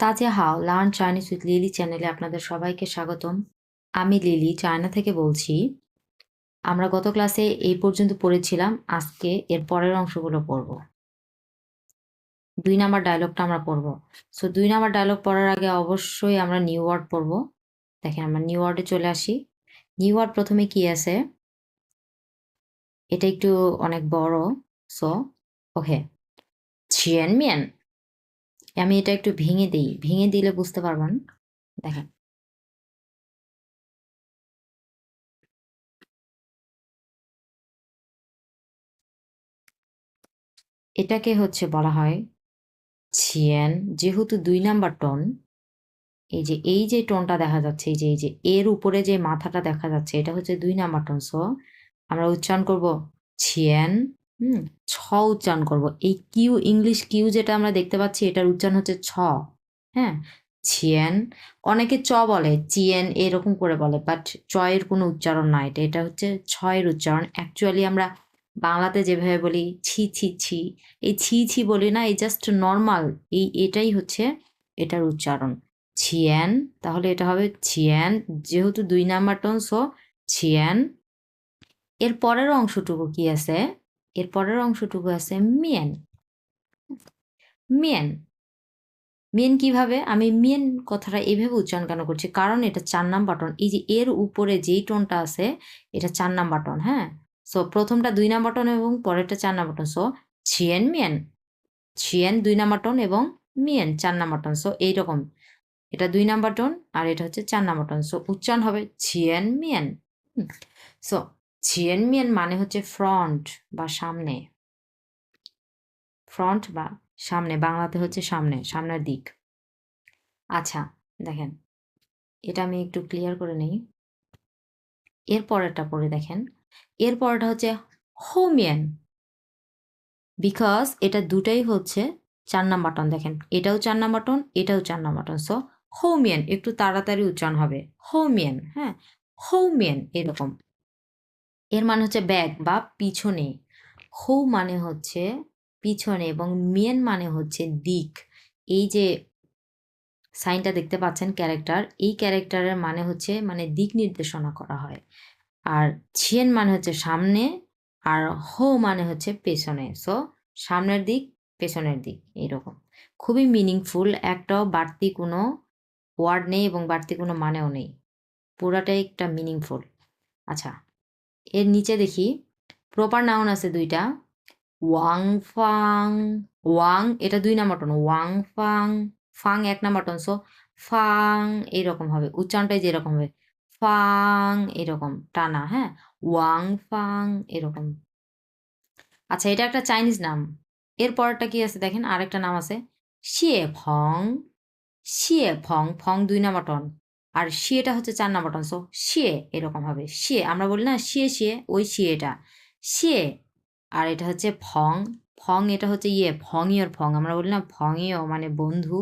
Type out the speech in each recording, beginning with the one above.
তাজে how learn Chinese with Lily চ্যানেলে আপনাদের সবাইকে স্বাগতম। আমি লিলি, চায়না থেকে বলছি। আমরা গত ক্লাসে এই পর্যন্ত পড়েছিলাম, আজকে এর পরের অংশগুলো পড়ব। দুই নাম্বার ডায়লগটা আমরা পড়ব। সো দুই নাম্বার ডায়লগ পড়ার আগে অবশ্যই আমরা নিউ ওয়ার্ড পড়ব। দেখেন, আমরা নিউ ওয়ার্ডে চলে আসি। নিউ ওয়ার্ড প্রথমে কি আছে? এটা একটু অনেক বড়। সো ওকে ছিয়েন মিয়ান আমি এটা একটু ভেঙে দিই। ভেঙে দিলে বুঝতে পারবেন। দেখেন। এটাকে হচ্ছে বলা হয় ছিয়েন। যেহেতু দুই নাম্বার টোন, এই যে এই যে টোনটা দেখা যাচ্ছে, এই যে এই যে, এর উপরে যে মাথাটা দেখা যাচ্ছে, এটা হচ্ছে দুই নাম্বার টোন। সো আমরা উচ্চারণ করব ছিয়েন। হুম। ছ উচ্চারণ করব। এই কিউ ইংলিশ কিউ যেটা আমরা দেখতে পাচ্ছি, এটার উচ্চারণ হচ্ছে ছ। হ্যাঁ? ছিয়েন। অনেকে চ বলে, চিয়েন এরকম করে বলে বাট চয়ের কোনো উচ্চারণ না এটা। এটা হচ্ছে ছয়ের উচ্চারণ। অ্যাকচুয়ালি আমরা বাংলাতে যেভাবে বলি, ছি ছি ছি, এই ছি ছি বলি না, এই জাস্ট নর্মাল এই এটাই হচ্ছে এটার উচ্চারণ। ছিয়েন, তাহলে এটা হবে ছিয়েন, যেহেতু দুই নাম্বার টোন সো ছিয়েন। এর পরের অংশটুকু কি আছে? এর পরের অংশটুকু আছে মিয়েন মিয়েন মেন কীভাবে? আমি মেন কথাটা এভাবে উচ্চারণ কেন করছি? কারণ এটা চার নাম্বার টোন এই যে এর উপরে যেই টোনটা আছে, এটা চার নাম্বার টোন হ্যাঁ? সো প্রথমটা দুই নাম্বার টোন এবং পরেরটা চার নাম্বার টোন সো ছিয়েন মিয়েন ছিয়েন দুই নাম্বার টোন এবং মিয়েন চার নাম্বার টোন সো এইরকম। এটা দুই নাম্বার টোন আর এটা হচ্ছে চার নাম্বার টোন সো উচ্চারণ হবে ছিয়েন মিয়েন সো ছিয়েন মিয়েন মানে হচ্ছে ফ্রন্ট বা সামনে। ফ্রন্ট বা সামনে, বাংলাতে হচ্ছে সামনে, সামনের দিক। আচ্ছা দেখেন, এটা আমি একটু ক্লিয়ার করে নেই। এর পরেরটা দেখেন। এর হচ্ছে হোমিয়ান বিকজ এটা দুটাই হচ্ছে চার নাম্বার টন দেখেন, এটাও চার নাম্বার টন এটাও চার নাম্বার টন সো হোমিয়ান একটু তাড়াতাড়ি উচ্চারণ হবে। হোমিয়ান হ্যাঁ হোমিয়ান এরকম। এর মানে হচ্ছে ব্যাগ বা পিছনে। হৌ মানে হচ্ছে পিছনে এবং মিয়েন মানে হচ্ছে দিক। এই যে সাইনটা দেখতে পাচ্ছেন ক্যারেক্টার, এই ক্যারেক্টারের মানে হচ্ছে মানে দিক নির্দেশনা করা হয়। আর ছিয়েন মানে হচ্ছে সামনে আর হো মানে হচ্ছে পেছনে। সো সামনের দিক, পেছনের দিক, এইরকম। খুবই মিনিংফুল, একটাও বাড়তি কোনো ওয়ার্ড নেই এবং বাড়তি কোনো মানেও নেই। পুরাটাই একটা মিনিংফুল। আচ্ছা। এর নিচে দেখি প্রপার নাউন আছে দুইটা, ওয়াং ফাং, ওয়াং, এটা দুই নাম্বার টন ওয়াং ফাং ফাং এক নাম্বার টন সো ফাং এরকম হবে, উচ্চারণটাই যেরকম হবে, ফাং এরকম, টানা হ্যাঁ ওয়াং ফাং এরকম। আচ্ছা এটা একটা চাইনিজ নাম, এর পরেরটা কি আছে দেখেন, আরেকটা নাম আছে, শিয়ে ফং শিয়ে ফং ফং দুই নাম্বার টন আর শিয়েটা হচ্ছে চার নাম্বার টন সো শিয়ে এরকম হবে। শিয়ে আমরা বলি না শিয়ে শিয়ে ওই শিয়েটা শিয়ে আর এটা হচ্ছে ফং। ফং এটা হচ্ছে ইয়ে ফংইয়র ফং। আমরা বলি না ফংইয় মানে বন্ধু,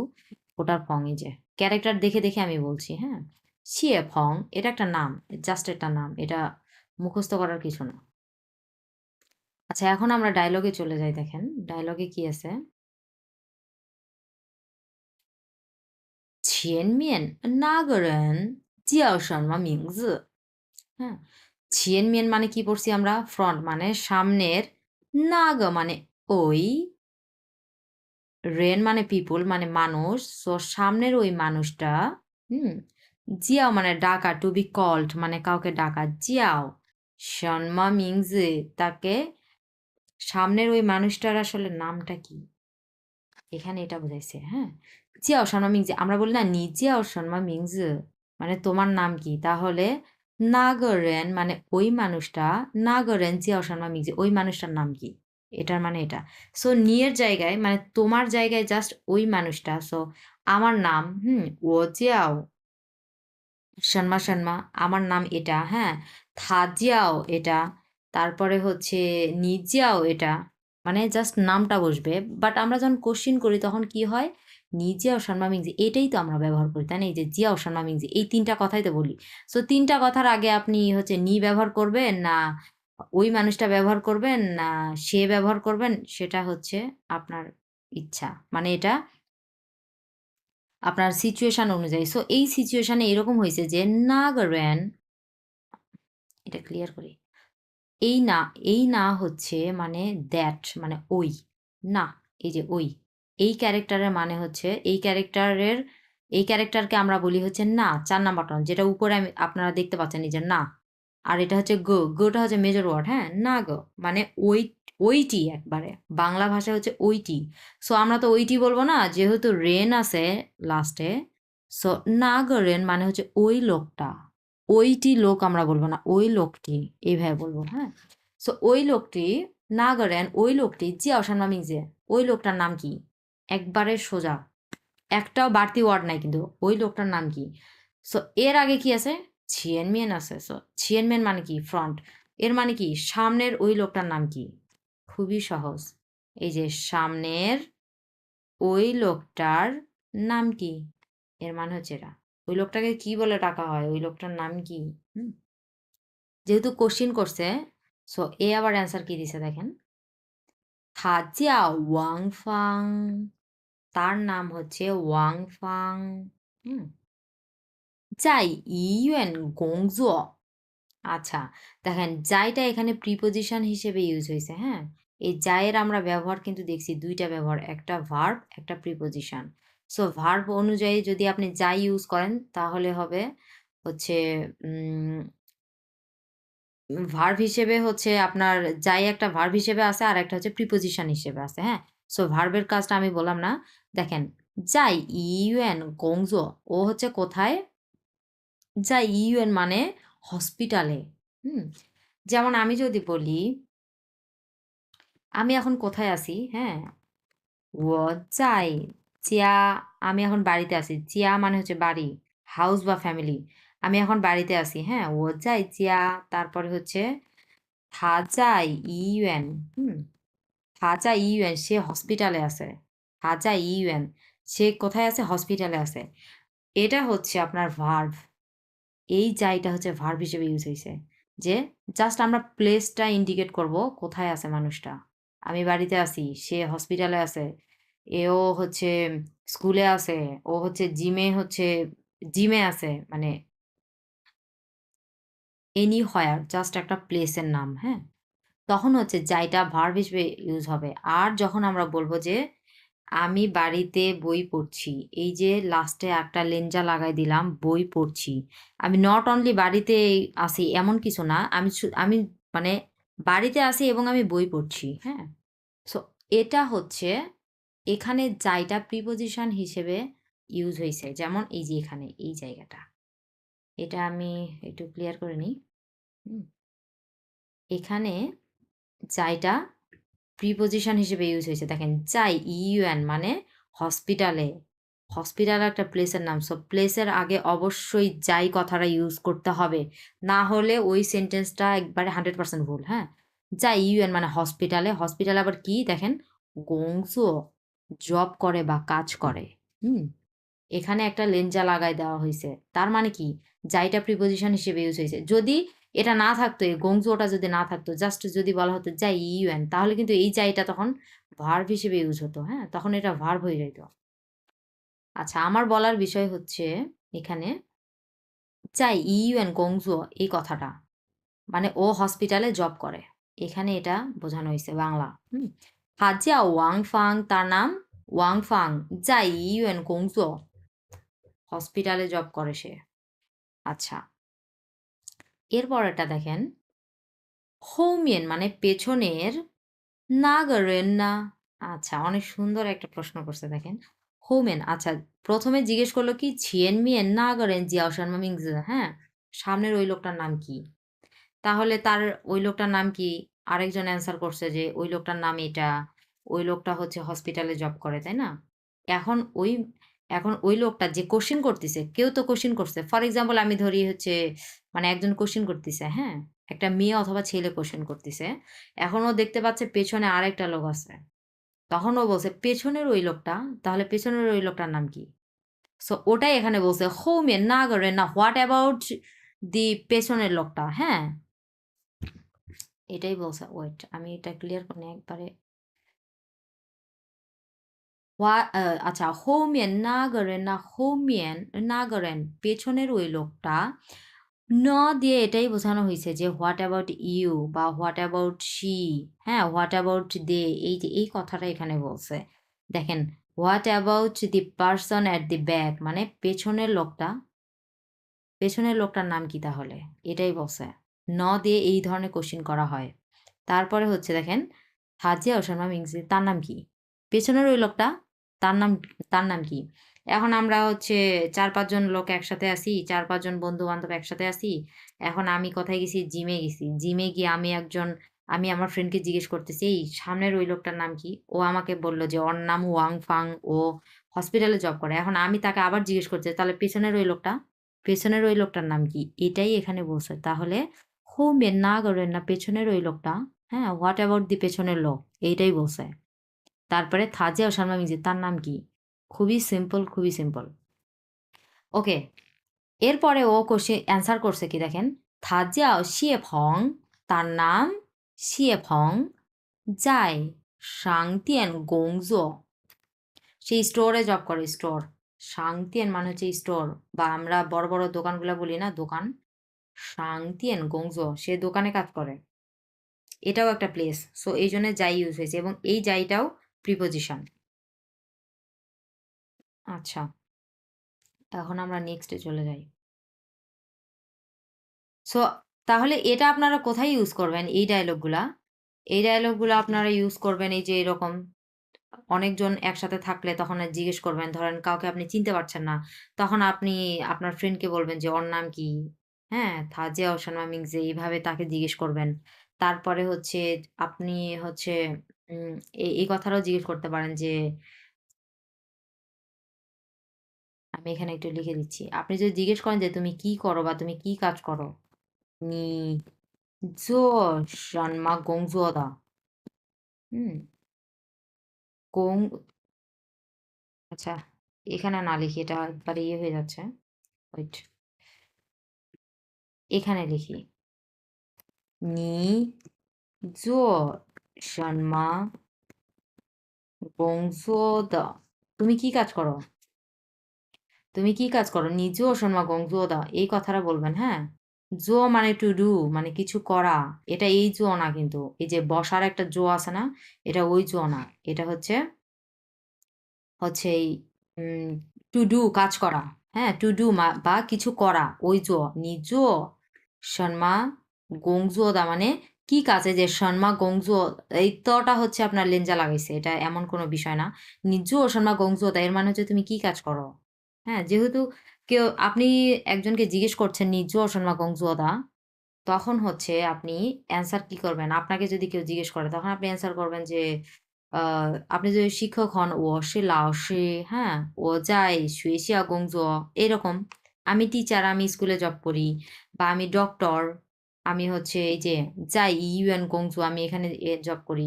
ওটার ফং যে। ক্যারেক্টার দেখে দেখে আমি বলছি হ্যাঁ? শিয়ে ফং, এটা একটা নাম জাস্ট একটা নাম, এটা মুখস্থ করার কিছু না। আচ্ছা এখন আমরা ডায়লগে চলে যাই, দেখেন। ডায়লগে কি আছে? 前面那个人叫什么名字？হ্যাঁ ছিয়েন মিয়েন মানে কি পড়ছি আমরা ফ্রন্ট মানে সামনের নাগ মানে ওই রেন মানে পিপুল মানে মানুষ সো সামনের ওই মানুষটা হুম জিয়াও মানে ডাকা টু বি কল্ড মানে কাউকে ডাকা জিয়াও সন্মা মিংজে তাকে সামনের ওই মানুষটার আসলে নামটা কি এখানে এটা বোঝাইছে হ্যাঁ জিয়াও শর্মা মিংজে আমরা বলি না নি জিয়াও শর্মা মিংজে মানে তোমার নাম কি? তাহলে নাগরেন মানে ওই মানুষটা, নাগরেন জিয়াও শর্মা মিংজে ওই মানুষটার নাম কি? এটার মানে এটা। সো নিয়ের জায়গায় মানে তোমার জায়গায় জাস্ট ওই মানুষটা। সো আমার নাম, হুম, ও জিয়াও। শর্মা শর্মা, আমার নাম এটা হ্যাঁ। থাজিয়াও এটা। তারপরে হচ্ছে নিজিয়াও এটা। মানে জাস্ট নামটা বসবে। বাট আমরা যখন কোশ্চিন করি তখন কি হয়? নি শর্মা মিংজি এটাই তো আমরা ব্যবহার করি, তাই না? এই যে জিয়াও মিংজি এই তিনটা কথাই তো বলি। সো তিনটা কথার আগে আপনি হচ্ছে নি ব্যবহার করবেন, না ওই মানুষটা ব্যবহার করবেন, না সে ব্যবহার করবেন, সেটা হচ্ছে আপনার ইচ্ছা। মানে এটা আপনার সিচুয়েশান অনুযায়ী। সো এই সিচুয়েশানে এরকম হয়েছে যে নাগরেন এটা ক্লিয়ার করি, এই না এই না হচ্ছে মানে দ্যাট মানে ওই, না, এই যে ওই। এই ক্যারেক্টারের মানে হচ্ছে, এই ক্যারেক্টারের, এই ক্যারেক্টারকে আমরা বলি হচ্ছে না, চার নাম্বার টন, যেটা উপরে আমি, আপনারা দেখতে পাচ্ছেন নিজের না। আর এটা হচ্ছে গো গোটা হচ্ছে মেজর ওয়ার্ড হ্যাঁ? না গো মানে ওই, ওইটি একবারে। বাংলা ভাষায় হচ্ছে ওইটি। সো আমরা তো ওইটি বলব না, যেহেতু রেন আছে লাস্টে সো না গো, রেন মানে হচ্ছে ওই লোকটা। ওইটি লোক আমরা বলব না, ওই লোকটি, এইভাবে বলব হ্যাঁ? সো ওই লোকটি, না গো, রেন, ওই লোকটি, জি অসান যে, ওই লোকটার নাম কি? একবারে সোজা। একটাও বাড়তি ওয়ার্ড নাই কিন্তু, ওই লোকটার নাম কি? সো এর আগে কি আছে? ছিয়েনমিয়েন আছে। সো ছিয়েনমিয়েন মানে কি? ফ্রন্ট এর মানে কি? সামনের ওই লোকটার নাম কি? খুবই সহজ। এই যে, সামনের ওই লোকটার নাম কি? এর মানে হচ্ছে এটা। ওই লোকটাকে কি বলে ডাকা হয়? ওই লোকটার নাম কি? যেহেতু কোশ্চিন করছে সো এ আবার অ্যান্সার কি দিছে দেখেন? থাজিয়া ওয়াং ফাং তার নাম হচ্ছে ওয়াং ফাং। হুম। যাই, ইউএন গংজো। আচ্ছা দেখেন, যাইটা এখানে প্রিপোজিশন হিসেবে ইউজ হয়েছে হ্যাঁ? এই যাইয়ের আমরা ব্যবহার কিন্তু দেখছি দুইটা ব্যবহার, একটা ভার্ব একটা প্রিপোজিশন সো ভার্ব অনুযায়ী যদি আপনি যাই ইউজ করেন, তাহলে হবে হচ্ছে ভার্ব হিসেবে হচ্ছে আপনার যাই একটা ভার্ব হিসেবে আছে, আর একটা হচ্ছে প্রিপোজিশন হিসেবে আছে হ্যাঁ? সো ভার্বের কাজটা আমি বললাম না। দেখেন, যাই ইউএন গংজো, ও হচ্ছে কোথায়? যাই ইউএন মানে হসপিটালে হুম? যেমন আমি যদি বলি, আমি এখন কোথায় আছি? হ্যাঁ? ও, যাই। চিয়া, আমি এখন বাড়িতে আছি। চিয়া মানে হচ্ছে বাড়ি হাউস বা ফ্যামিলি আমি এখন বাড়িতে আছি হ্যাঁ? ও, যাই। চিয়া, তারপরে হচ্ছে থাজাই ইউএন হুম? থাজা ইউএন, সে হসপিটালে আছে। থাজা ইউএন, সে কোথায় আছে? হসপিটালে আছে। এটা হচ্ছে আপনার ভার্ভ এই যাইটা হচ্ছে ভার্ব হিসেবে ইউজ হয়েছে যে জাস্ট আমরা প্লেসটা ইন্ডিকেট করব, কোথায় আছে মানুষটা? আমি বাড়িতে আছি, সে হসপিটালে আছে। এও হচ্ছে স্কুলে আছে, ও হচ্ছে জিমে হচ্ছে জিমে আছে মানে এনি হয়ার জাস্ট একটা প্লেসের নাম হ্যাঁ? তখন হচ্ছে যাইটা ভার্ব হিসেবে ইউজ হবে। আর যখন আমরা বলব যে, আমি বাড়িতে বই পড়ছি, এই যে লাস্টে একটা লেঞ্জা লাগাই দিলাম, বই পড়ছি। আমি নট অনলি বাড়িতে আসি এমন কিছু না, আমি আমি মানে বাড়িতে আসি এবং আমি বই পড়ছি। হ্যাঁ? সো এটা হচ্ছে এখানে যাইটা প্রিপোজিশন হিসেবে ইউজ হয়েছে যেমন এই যে এখানে, এই জায়গাটা। এটা আমি একটু ক্লিয়ার করে নিই। এখানে যাইটা প্রিপোজিশন হিসেবে ইউজ হয়েছে। দেখেন, চাই ইউএন মানে হসপিটালে হসপিটাল একটা প্লেসের নাম। সো প্লেসের আগে অবশ্যই যাই কথাটা ইউজ করতে হবে। না হলে ওই সেন্টেন্সটা একবারে হান্ড্রেড পার্সেন্ট ভুল হ্যাঁ? যাই ইউএন মানে হসপিটালে হসপিটাল আবার কি? দেখেন, গোংসো জব করে বা কাজ করে। হুম? এখানে একটা লেঞ্জা লাগাই দেওয়া হয়েছে। তার মানে কি? যাইটা প্রিপোজিশন হিসেবে ইউজ হয়েছে। যদি এটা না থাকতো, এই গংজোটা যদি না থাকতো জাস্ট যদি বলা হতো যাই, ইউএন তাহলে কিন্তু এই যাইটা তখন ভার্ভ হিসেবে ইউজ হতো হ্যাঁ? তখন এটা ভার্ভ হয়ে যেত আচ্ছা আমার বলার বিষয় হচ্ছে এখানে চাই ইউএন, গংজো এই কথাটা। মানে ও হসপিটালে জব করে। এখানে এটা বোঝানো হয়েছে বাংলা। হুম? হাজিয়া ওয়াং ফাং তার নাম ওয়াং ফাং যাই, ইউএন, গংজো হসপিটালে জব করে সে। আচ্ছা। এরপর এটা দেখেন। হোমিয়েন মানে পেছনের নাগরেন না আচ্ছা অনেক সুন্দর একটা প্রশ্ন করছে দেখেন। হোমেন আচ্ছা প্রথমে জিজ্ঞেস করল কি ছিয়েন মিয়েন নাগরেন জিয়াওশান মামিং হ্যাঁ? সামনের ওই লোকটার নাম কি? তাহলে তার ওই লোকটার নাম কি? আরেকজন অ্যান্সার করছে যে, ওই লোকটার নাম এটা, ওই লোকটা হচ্ছে হসপিটালে জব করে, তাই না? এখন ওই এখন ওই লোকটা যে কোশ্চিন করতেছে, কেউ তো কোশ্চিন করছে। ফর এক্সাম্পল আমি ধরি হচ্ছে মানে একজন কোশ্চিন করতেছে হ্যাঁ? একটা মেয়ে অথবা ছেলে কোশ্চেন করতেছে। এখন ও দেখতে পাচ্ছে পেছনে আরেকটা লোক আছে। তখন ও বলছে, পেছনের ওই লোকটা? তাহলে পেছনের ওই লোকটার নাম কি? সো ওটাই এখানে বলছে হোমে না করে না হোয়াট অ্যাবাউট দি পেছনের লোকটা? হ্যাঁ? এটাই বলছে ওয়েট আমি এটা ক্লিয়ার করে একবারে। আচ্ছা হোমিয়ান না গরেন না হোমিয়ান না গরেন পেছনের ওই লোকটা ন দিয়ে এটাই বোঝানো হয়েছে যে হোয়াট অ্যাবাউট ইউ বা হোয়াট অ্যাবাউট শি হ্যাঁ? হোয়াট অ্যাবাউট দে এই যে, এই কথাটা এখানে বলছে। দেখেন what about the person at the back মানে পেছনের লোকটা, পেছনের লোকটার নাম কি তাহলে? এটাই বলছে। ন দিয়ে এই ধরনের কোশ্চিন করা হয়। তারপরে হচ্ছে দেখেন, হাজিয়া ওসামা মিংসি তার নাম কি? পেছনের ওই লোকটা, তার নাম তার নাম কি? এখন আমরা হচ্ছে চার পাঁচজন লোক একসাথে আসি চার পাঁচজন বন্ধু বান্ধব একসাথে আসি এখন আমি কোথায় গেছি? জিমে গেছি। জিমে গিয়ে আমি একজন, আমি আমার ফ্রেন্ডকে জিজ্ঞেস করতেছি, এই সামনের ওই লোকটার নাম কি? ও আমাকে বলল যে, ওর নাম ওয়াং ফাং। ও হসপিটালে জব করে। এখন আমি তাকে আবার জিজ্ঞেস করছি তাহলে পেছনের ওই লোকটা? পেছনের ওই লোকটার নাম কি? এটাই এখানে বলছে। তাহলে হোমের না করেন না, পেছনের ওই লোকটা হ্যাঁ হোয়াট অ্যাবাউট দি পেছনের লোক, এইটাই বলছে। তারপরে থাজিয়া শর্মা মিজি তার নাম কি? খুবই সিম্পল খুবই সিম্পল ওকে এরপরে ও কোশ্চেন অ্যান্সার করছে কি দেখেন? থাজিয়া শিয়ে ফং তার নাম শিয়ে ফং যায় সাংতিয়ান গংজো। সেই স্টোরে জব করে স্টোর সাংতিয়ান মানে হচ্ছে স্টোর বা আমরা বড় বড় দোকানগুলো বলি না, দোকান। সাংতিয়ান গংজো, সে দোকানে কাজ করে। এটাও একটা প্লেস সো এই জন্য যাই ইউজ হয়েছে, এবং এই যাইটাও প্রিপোজিশন আচ্ছা। এখন আমরা নেক্সটে চলে যাই। সো তাহলে এটা আপনারা কোথায় ইউজ করবেন? এই ডায়লগগুলা এই ডায়লগগুলো আপনারা ইউজ করবেন এই যে এরকম অনেকজন একসাথে থাকলে তখন জিজ্ঞেস করবেন, ধরেন কাউকে আপনি চিনতে পারছেন না, তখন আপনি আপনার ফ্রেন্ডকে বলবেন যে, ওর নাম কি? হ্যাঁ থাজিয়া ওসানমা মিংজে এইভাবে তাকে জিজ্ঞেস করবেন। তারপরে হচ্ছে আপনি হচ্ছে এই কথাটাও জিজ্ঞেস করতে পারেন যে আমি এখানে একটু লিখে দিচ্ছি। আপনি যদি জিজ্ঞেস করেন যে, তুমি কি করো বা তুমি কি কাজ করো? নি, জো সন্মা গংজোদা হুম। গং আচ্ছা এখানে না লিখি, এটা একবারে ইয়ে হয়ে যাচ্ছে। ওয়েট এখানে লিখি। নি, জো সন্মা গংজোদা তুমি কি কাজ করো? তুমি কি কাজ করো? নিজো শর্মা গংজোদা এই কথাটা বলবেন হ্যাঁ? জো মানে টু ডু মানে কিছু করা। এটা এই জো না কিন্তু। এই যে বসার একটা জো আছে না, এটা ওই জো না। এটা হচ্ছে হচ্ছে এই টু ডু কাজ করা। হ্যাঁ টু ডু বা কিছু করা। ওই জো নিজ শর্মা গংজোদা মানে কি কাজে? যে শর্মা গংজো এই তটা হচ্ছে আপনার লেঞ্জা লাগাইছে। এটা এমন কোনো বিষয় না। নিজ শর্মা গংজোদা এর মানে হচ্ছে তুমি কি কাজ করো? হ্যাঁ যেহেতু কেউ, আপনি একজনকে জিজ্ঞেস করছেন নিজ অসন্মা গংজুয়াদা তখন হচ্ছে আপনি অ্যান্সার কি করবেন? আপনাকে যদি কেউ জিজ্ঞেস করে, তখন আপনি অ্যান্সার করবেন যে আপনি যদি শিক্ষক হন, ও সে লাওসে হ্যাঁ ও যাই শুয়েশিয়া গংজুয়া এরকম। আমি টিচার আমি স্কুলে জব করি, বা আমি ডক্টর আমি হচ্ছে এই যে যাই ইউএন গংজু আমি এখানে জব করি,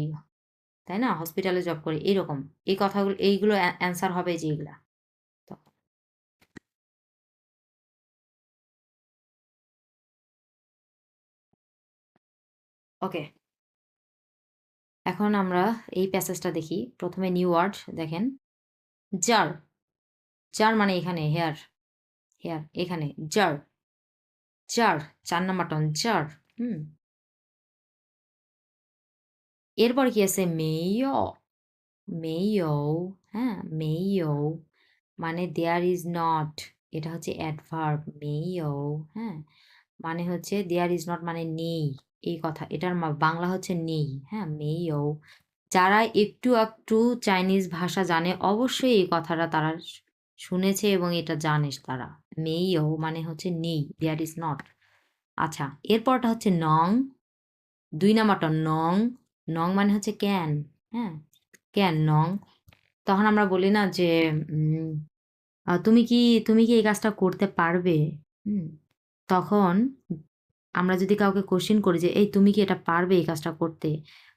তাই না? হসপিটালে জব করি, এরকম। এই কথাগুলো, এইগুলো অ্যান্সার হবে যে এগুলা ওকে। এখন আমরা এই প্যাসেজটা দেখি। প্রথমে নিউ ওয়ার্ড দেখেন। জার জার মানে এখানে হেয়ার হেয়ার এখানে জার জার চার নাম্বার টন জার হুম। এরপর কি আছে? মেয় মেয় হ্যাঁ মেয় মানে দেয়ার ইজ নট এটা হচ্ছে অ্যাডভার্ব মেয় হ্যাঁ। মানে হচ্ছে দেয়ার ইজ নট মানে নেই। এই কথা। এটার বাংলা হচ্ছে নেই হ্যাঁ? মেইও। যারা একটু একটু চাইনিজ ভাষা জানে, অবশ্যই এই কথাটা তারা শুনেছে এবং এটা জানে তারা। মেইও মানে হচ্ছে নেই দেয়ার ইজ নট আচ্ছা এরপরটা হচ্ছে নং। দুই নাম্বারটা, নং। নং মানে হচ্ছে ক্যান হ্যাঁ? ক্যান, নং। তখন আমরা বলি না যে তুমি কি তুমি কি এই কাজটা করতে পারবে? তখন আমরা যদি কাউকে কোশ্চেন করি যে, এই তুমি কি এটা পারবে এই কাজটা করতে?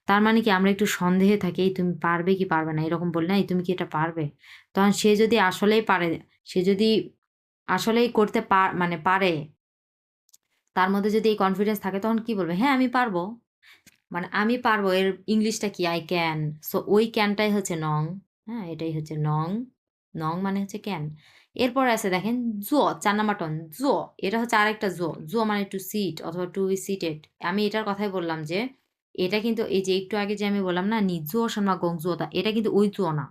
তার মানে কি আমরা একটু সন্দেহে থাকি, এই তুমি পারবে কি পারবে না? এরকম বলি না এই তুমি কি এটা পারবে? তখন সে যদি আসলেই পারে, সে যদি আসলেই করতে পার মানে পারে, তার মধ্যে যদি এই কনফিডেন্স থাকে, তখন কি বলবে? হ্যাঁ আমি পারব। মানে আমি পারব। এর ইংলিশটা কি? আই ক্যান সো ওই ক্যানটাই হচ্ছে নং। হ্যাঁ এটাই হচ্ছে নং। নং মানে হচ্ছে ক্যান এরপরে আছে দেখেন, জো, চার নাম্বার টন জো, এটা হচ্ছে আরেকটা জো জো মানে টু সিট অথবা টু বি সিটেড আমি এটার কথাই বললাম যে, এটা কিন্তু এই যে একটু আগে যে আমি বললাম না, নি জো শর্মা গং জোতা এটা কিন্তু ওই জো না।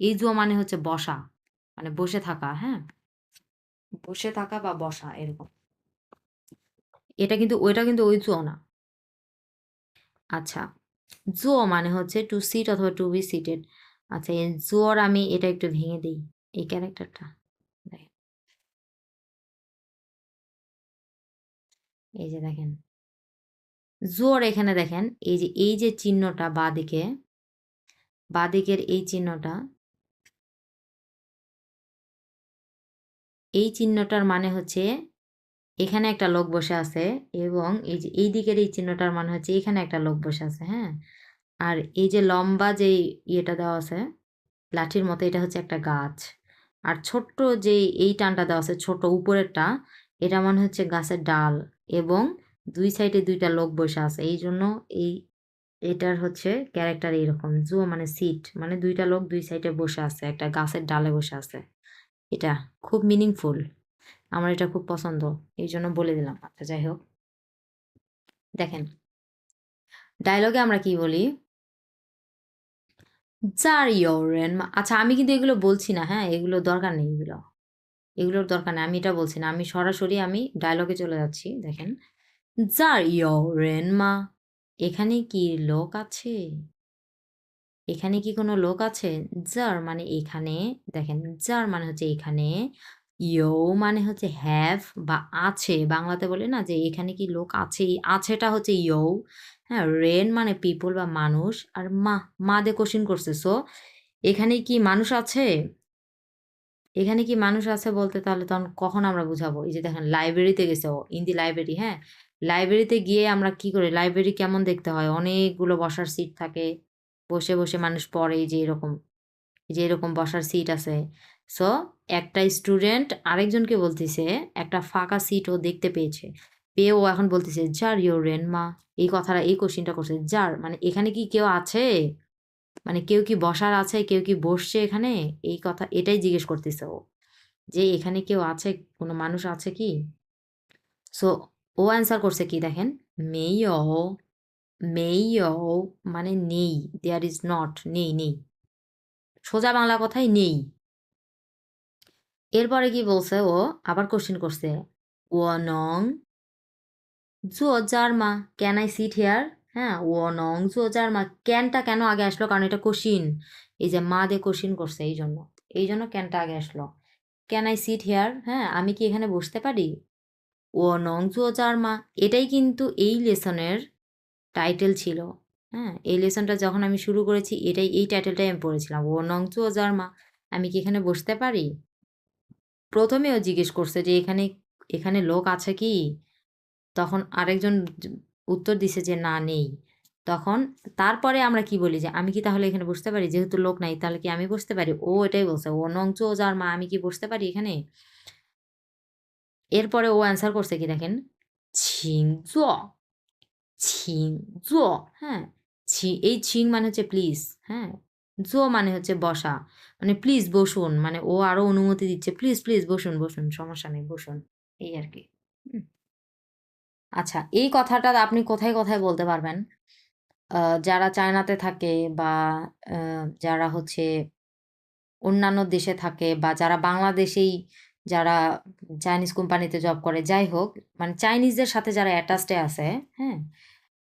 এই জো মানে হচ্ছে বসা মানে বসে থাকা হ্যাঁ? বসে থাকা বা বসা এরকম। এটা কিন্তু, ওইটা কিন্তু ওই জো না। আচ্ছা জো মানে হচ্ছে টু সিট অথবা টু বি সিটেড আচ্ছা জোর আমি এটা একটু ভেঙে দিই, এই ক্যারেক্টারটা এই যে দেখেন। জোর এখানে দেখেন, এই যে এই যে চিহ্নটা বাদিকে, বাদিকের এই চিহ্নটা, এই চিহ্নটার মানে হচ্ছে এখানে একটা লোক বসে আছে এবং এই যে, এই দিকের এই চিহ্নটার মানে হচ্ছে এখানে একটা লোক বসে আছে হ্যাঁ? আর এই যে লম্বা যে ইয়েটা দেওয়া আছে, লাঠির মতো, এটা হচ্ছে একটা গাছ। আর ছোট্ট যে এই টানটা দেওয়া আছে ছোট উপরেরটা, এটা মনে হচ্ছে গাছের ডাল। এবং দুই সাইডে দুইটা লোক বসে আছে। এই জন্য এই, এটার হচ্ছে ক্যারেক্টার এইরকম। জু মানে সিট মানে দুইটা লোক দুই সাইডে বসে আছে, একটা গাছের ডালে বসে আছে। এটা খুব মিনিংফুল আমার এটা খুব পছন্দ এই জন্য বলে দিলাম আচ্ছা যাই হোক। দেখেন ডায়লগে আমরা কি বলি? যার ইয়রেন আচ্ছা আমি কিন্তু এগুলো বলছি না হ্যাঁ? এগুলো দরকার নেই এগুলো। এগুলোর দরকার নেই। আমি এটা বলছি না। আমি সরাসরি আমি ডায়লগে চলে যাচ্ছি, দেখেন। যার ইয়রেন মা এখানে কি লোক আছে? এখানে কি কোনো লোক আছে? যার মানে এখানে। দেখেন যার মানে হচ্ছে এখানে। ইয়ো মানে হচ্ছে হ্যাভ বা আছে। বাংলাতে বলে না যে এখানে কি লোক আছে? আছেটা হচ্ছে ইয়ো হ্যাঁ রেন মানে পিপল বা মানুষ। আর মা মা দে কোশ্চিন করছে। সো এখানে কি মানুষ আছে? এখানে কি মানুষ আছে বলতে তাহলে তখন কখন আমরা বুঝাবো? এই যে দেখেন লাইব্রেরিতে গেছে ও ইন দি লাইব্রেরি হ্যাঁ? লাইব্রেরিতে গিয়ে আমরা কি করি? লাইব্রেরি কেমন দেখতে হয়? অনেকগুলো বসার সিট থাকে। বসে বসে মানুষ পড়ে যে এরকম যে এরকম বসার সিট আছে। সো একটা স্টুডেন্ট আরেকজনকে বলতেছে, একটা ফাঁকা সিট ও দেখতে পেয়েছে। পেয়ে ও এখন বলতেছে যার ইউর রেন মা এই কথাটা, এই কোশ্চিনটা করছে যার মানে এখানে কি কেউ আছে? মানে কেউ কি বসার আছে, কেউ কি বসছে এখানে? এই কথা, এটাই জিজ্ঞেস করতেছে ও। যে এখানে কেউ আছে, কোনো মানুষ আছে কি? সো ও অ্যান্সার করছে কি দেখেন? মেই অহ মেই মেয় মানে নেই দেয়ার ইজ নট নেই নেই। সোজা বাংলা কথাই নেই। এরপরে কি বলছে ও? আবার কোশ্চেন করছে। ও নং জো যার মা ক্যান আই সিট হেয়ার হ্যাঁ ও নং যার মা, ক্যানটা কেন আগে আসলো? কারণ এটা কোশিন। এই যে মা দিয়ে কোশিন করছে এই জন্য এই জন্য ক্যানটা আগে আসলো। Can I sit here? হ্যাঁ আমি কি এখানে বসতে পারি? ও নং জো যার মা, এটাই কিন্তু এই লেসনের টাইটেল ছিল। হ্যাঁ এই লেসনটা যখন আমি শুরু করেছি, এটাই, এই টাইটেলটাই আমি পড়েছিলাম। ও নং জো যার মা, আমি কি এখানে বসতে পারি? প্রথমেও জিজ্ঞেস করছে যে এখানে এখানে লোক আছে কি? তখন আরেকজন উত্তর দিছে যে, না, নেই। তখন তারপরে আমরা কি বলি যে, আমি কি তাহলে এখানে বসতে পারি? যেহেতু লোক নাই, তাহলে কি আমি বসতে পারি? ও এটাই বলছে, ও নংচ ও যার মা, আমি কি বসতে পারি এখানে? এরপরে ও অ্যান্সার করছে কি দেখেন? ছিং জো ছিং জো হ্যাঁ ছি, এই ছিং মানে হচ্ছে প্লিজ হ্যাঁ। জো মানে হচ্ছে বসা মানে প্লিজ বসুন মানে ও আরও অনুমতি দিচ্ছে প্লিজ প্লিজ বসুন বসুন, সমস্যা নেই, বসুন। এই আর কি। আচ্ছা এই কথাটা আপনি কোথায় কোথায় বলতে পারবেন? যারা চায়নাতে থাকে বা যারা হচ্ছে অন্যান্য দেশে থাকে বা যারা বাংলাদেশেই যারা চাইনিজ কোম্পানিতে জব করে, যাই হোক মানে চাইনিজদের সাথে যারা অ্যাটাচডে আছে হ্যাঁ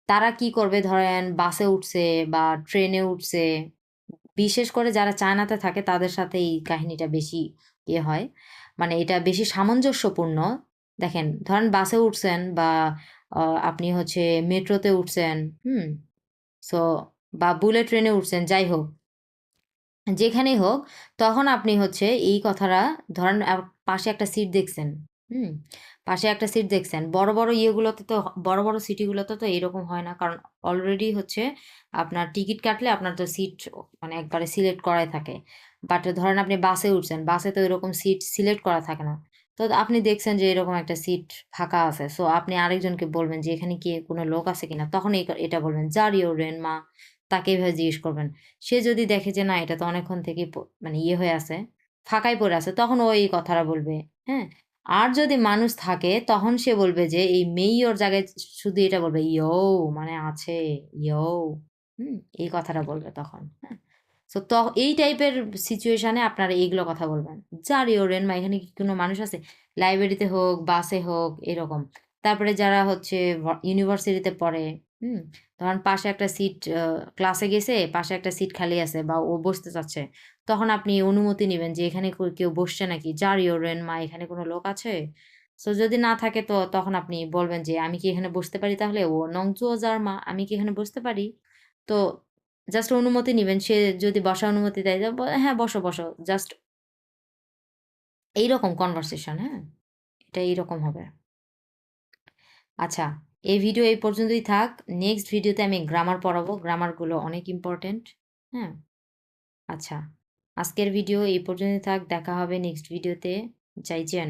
তারা কি করবে? ধরেন বাসে উঠছে বা ট্রেনে উঠছে, বিশেষ করে যারা চায়নাতে থাকে, তাদের সাথে এই কাহিনীটা বেশি ইয়ে হয়। মানে এটা বেশি সামঞ্জস্যপূর্ণ দেখেন, ধরেন বাসে উঠছেন বা আপনি হচ্ছে মেট্রোতে উঠছেন, হুম? সো, বা বুলেট ট্রেনে উঠছেন, যাই হোক। যেখানেই হোক, তখন আপনি হচ্ছে এই কথাটা, ধরেন পাশে একটা সিট দেখছেন, হুম? পাশে একটা সিট দেখছেন, বড় বড় ইয়েগুলোতে তো, বড় বড় সিটিগুলোতে তো এরকম হয় না, কারণ অলরেডি হচ্ছে আপনার টিকিট কাটলে আপনার তো সিট মানে একবারে সিলেক্ট করাই থাকে। বাট ধরেন আপনি বাসে উঠছেন, বাসে তো এরকম সিট সিলেক্ট করা থাকে না। তো আপনি দেখছেন যে এরকম একটা সিট ফাঁকা আছে সো আপনি আরেকজনকে বলবেন যে এখানে কি কোনো লোক আছে কিনা তখন এটা বলবেন যার ইউর রেন মা তাকে এভাবে জিজ্ঞেস করবেন। সে যদি দেখে যে না এটা তো অনেকক্ষণ থেকেই প মানে ইয়ে হয়ে আছে, ফাঁকাই পড়ে আছে তখন ও এই কথাটা বলবে, হ্যাঁ? আর যদি মানুষ থাকে তখন সে বলবে যে এই মেইয়র জায়গায় শুধু এটা বলবে ইয়ো মানে আছে, ইয়ো হুম? এই কথাটা বলবে তখন, হ্যাঁ? সো ত এই টাইপের সিচুয়েশানে আপনারা এইগুলো কথা বলবেন। "জারিও রেনমা এখানে কি কোনো মানুষ আছে?" লাইব্রেরিতে হোক, বাসে হোক এরকম। তারপরে যারা হচ্ছে ইউনিভার্সিটিতে পড়ে, হুম? ধরেন পাশে একটা সিট ক্লাসে গেছে, পাশে একটা সিট খালি আছে বা ও বসতে চাচ্ছে। তখন আপনি অনুমতি নেবেন যে এখানে কেউ বসছে নাকি? "জারিও মা এখানে কোনো লোক আছে?" সো যদি না থাকে তো তখন আপনি বলবেন যে, "আমি কি এখানে বসতে পারি তাহলে?" "ও নংজুও জারমা আমি কি এখানে বসতে পারি?" তো জাস্ট অনুমতি নেবেন সে যদি বসার অনুমতি দেয়, "হ্যাঁ, বসো, বসো।" জাস্ট এইরকম কনভারসেশন, হ্যাঁ? এটা এইরকম হবে। আচ্ছা, এই ভিডিও এই পর্যন্তই থাক। নেক্সট ভিডিওতে আমি গ্রামার পড়াবো। গ্রামারগুলো অনেক ইম্পোর্টেন্ট, হ্যাঁ? আচ্ছা, আজকের ভিডিও এই পর্যন্তই থাক। দেখা হবে নেক্সট ভিডিওতে। জাইজেন।